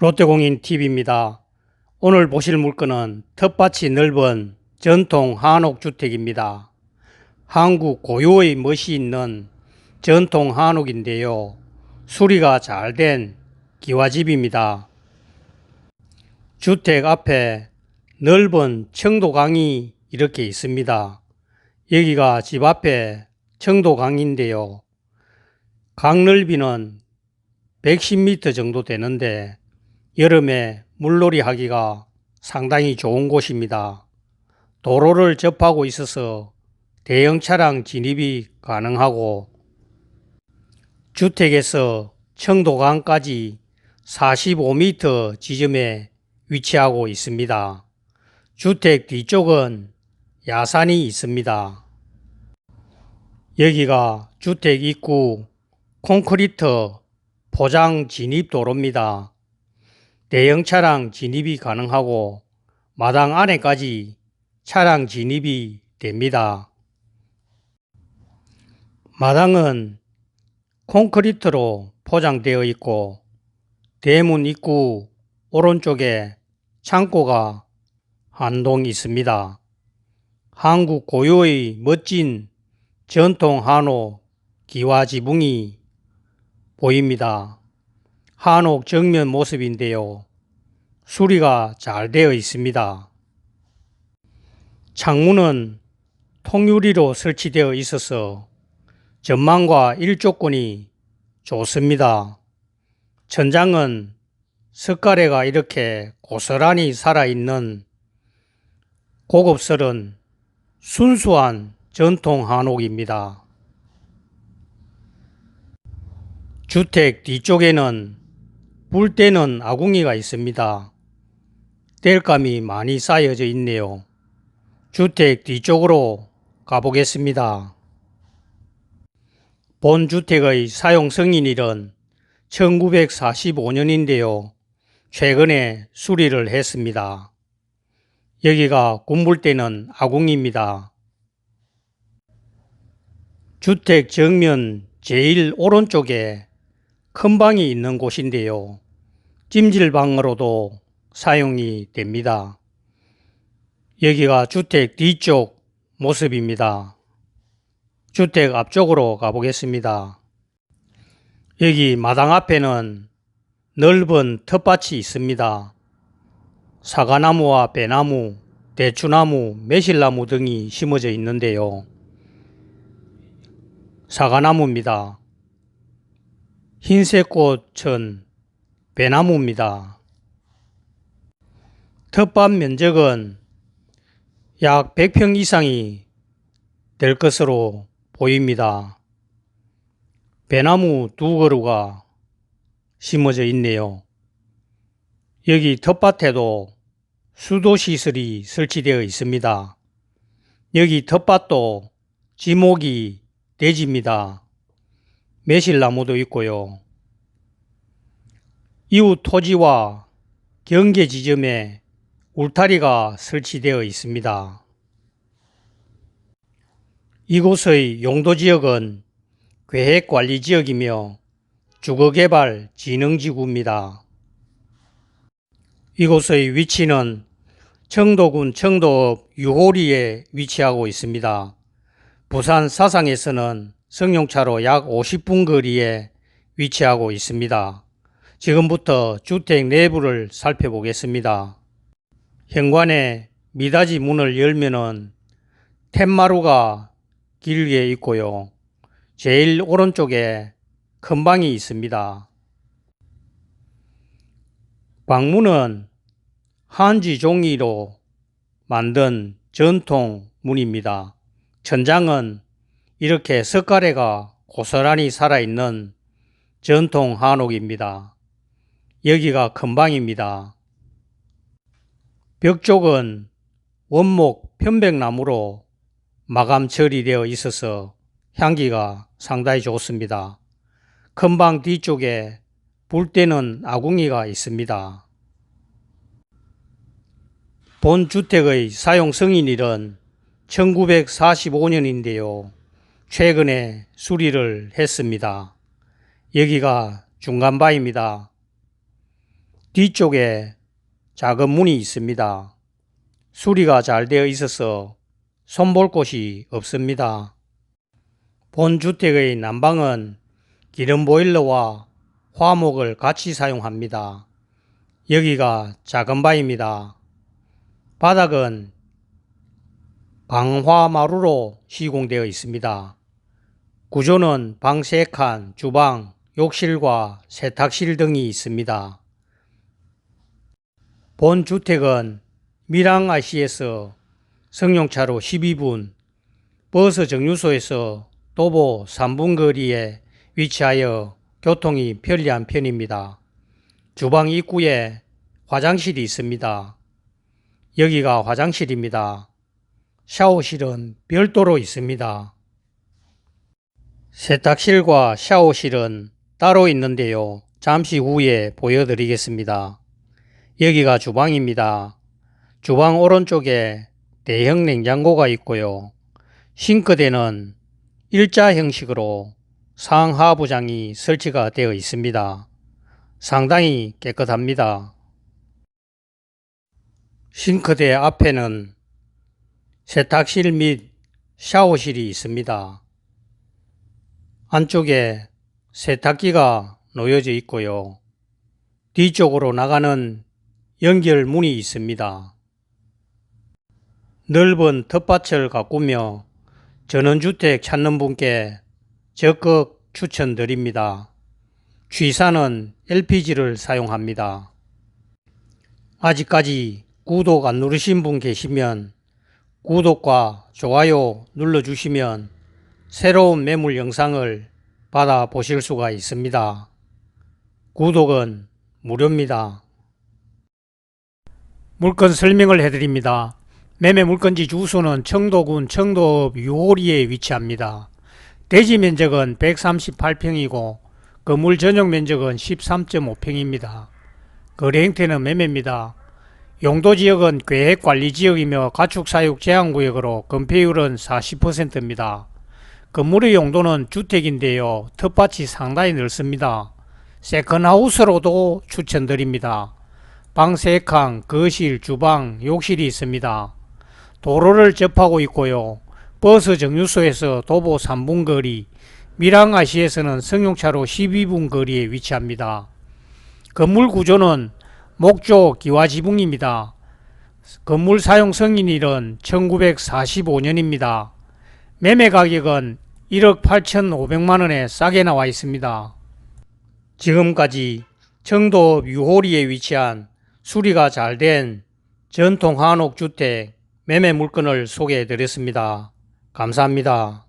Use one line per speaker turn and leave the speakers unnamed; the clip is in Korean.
롯데공인 TV입니다. 오늘 보실 물건은 텃밭이 넓은 전통 한옥 주택입니다. 한국 고유의 멋이 있는 전통 한옥인데요. 수리가 잘 된 기와집입니다. 주택 앞에 넓은 청도강이 이렇게 있습니다. 여기가 집 앞에 청도강인데요. 강 넓이는 110m 정도 되는데 여름에 물놀이 하기가 상당히 좋은 곳입니다. 도로를 접하고 있어서 대형 차량 진입이 가능하고 주택에서 청도강까지 45m 지점에 위치하고 있습니다. 주택 뒤쪽은 야산이 있습니다. 여기가 주택 입구 콘크리트 포장 진입 도로입니다. 대형 차량 진입이 가능하고 마당 안에까지 차량 진입이 됩니다. 마당은 콘크리트로 포장되어 있고 대문 입구 오른쪽에 창고가 한 동 있습니다. 한국 고유의 멋진 전통 한옥 기와 지붕이 보입니다. 한옥 정면 모습인데요. 수리가 잘 되어 있습니다. 창문은 통유리로 설치되어 있어서 전망과 일조권이 좋습니다. 천장은 석가래가 이렇게 고스란히 살아있는 고급스런 순수한 전통 한옥입니다. 주택 뒤쪽에는 불 때는 아궁이가 있습니다. 땔감이 많이 쌓여져 있네요. 주택 뒤쪽으로 가보겠습니다. 본 주택의 사용 승인일은 1945년인데요. 최근에 수리를 했습니다. 여기가 군불대는 아궁입니다. 주택 정면 제일 오른쪽에 큰 방이 있는 곳인데요. 찜질방으로도 사용이 됩니다. 여기가 주택 뒤쪽 모습입니다. 주택 앞쪽으로 가보겠습니다. 여기 마당 앞에는 넓은 텃밭이 있습니다. 사과나무와 배나무, 대추나무, 매실나무 등이 심어져 있는데요. 사과나무입니다. 흰색 꽃은 배나무입니다. 텃밭 면적은 약 100평 이상이 될 것으로 보입니다. 배나무 두 그루가 심어져 있네요. 여기 텃밭에도 수도시설이 설치되어 있습니다. 여기 텃밭도 지목이 돼지입니다. 매실나무도 있고요. 이웃 토지와 경계 지점에 울타리가 설치되어 있습니다. 이곳의 용도 지역은 계획관리 지역이며 주거개발 진흥지구입니다. 이곳의 위치는 청도군 청도읍 유호리에 위치하고 있습니다. 부산 사상에서는 성용차로 약 50분 거리에 위치하고 있습니다. 지금부터 주택 내부를 살펴보겠습니다. 현관에 미닫이 문을 열면은 툇마루가 길게 있고요. 제일 오른쪽에 큰 방이 있습니다. 방문은 한지 종이로 만든 전통 문입니다. 천장은 이렇게 석가래가 고스란히 살아있는 전통 한옥입니다. 여기가 큰 방입니다. 벽 쪽은 원목 편백나무로 마감 처리되어 있어서 향기가 상당히 좋습니다. 큰방 뒤쪽에 불 때는 아궁이가 있습니다. 본 주택의 사용 승인일은 1945년인데요. 최근에 수리를 했습니다. 여기가 중간바입니다. 뒤쪽에 작은 문이 있습니다. 수리가 잘 되어 있어서 손볼 곳이 없습니다. 본 주택의 난방은 기름 보일러와 화목을 같이 사용합니다. 여기가 작은 바입니다. 바닥은 강화마루로 시공되어 있습니다. 구조는 방 3칸, 주방, 욕실과 세탁실 등이 있습니다. 본 주택은 밀양 IC에서 승용차로 12분, 버스 정류소에서 도보 3분 거리에 위치하여 교통이 편리한 편입니다. 주방 입구에 화장실이 있습니다. 여기가 화장실입니다. 샤워실은 별도로 있습니다. 세탁실과 샤워실은 따로 있는데요. 잠시 후에 보여드리겠습니다. 여기가 주방입니다. 주방 오른쪽에 대형 냉장고가 있고요. 싱크대는 일자 형식으로 상하부장이 설치가 되어 있습니다. 상당히 깨끗합니다. 싱크대 앞에는 세탁실 및 샤워실이 있습니다. 안쪽에 세탁기가 놓여져 있고요. 뒤쪽으로 나가는 연결 문이 있습니다. 넓은 텃밭을 가꾸며 전원주택 찾는 분께 적극 추천드립니다. 취사는 LPG를 사용합니다. 아직까지 구독 안 누르신 분 계시면 구독과 좋아요 눌러주시면 새로운 매물 영상을 받아 보실 수가 있습니다. 구독은 무료입니다. 물건 설명을 해드립니다. 매매 물건지 주소는 청도군 청도읍 유호리에 위치합니다. 대지 면적은 138평이고 건물 전용 면적은 13.5평입니다. 거래 형태는 매매입니다. 용도 지역은 계획 관리 지역이며 가축 사육 제한 구역으로 건폐율은 40%입니다. 건물의 용도는 주택인데요. 텃밭이 상당히 넓습니다. 세컨하우스로도 추천드립니다. 방 3칸, 거실, 주방, 욕실이 있습니다. 도로를 접하고 있고요. 버스 정류소에서 도보 3분 거리, 밀양아시에서는 승용차로 12분 거리에 위치합니다. 건물 구조는 목조 기와 지붕입니다. 건물 사용 승인일은 1945년입니다. 매매 가격은 1억 8,500만원에 싸게 나와 있습니다. 지금까지 청도 유호리에 위치한 수리가 잘 된 전통 한옥주택 매매 물건을 소개해 드렸습니다. 감사합니다.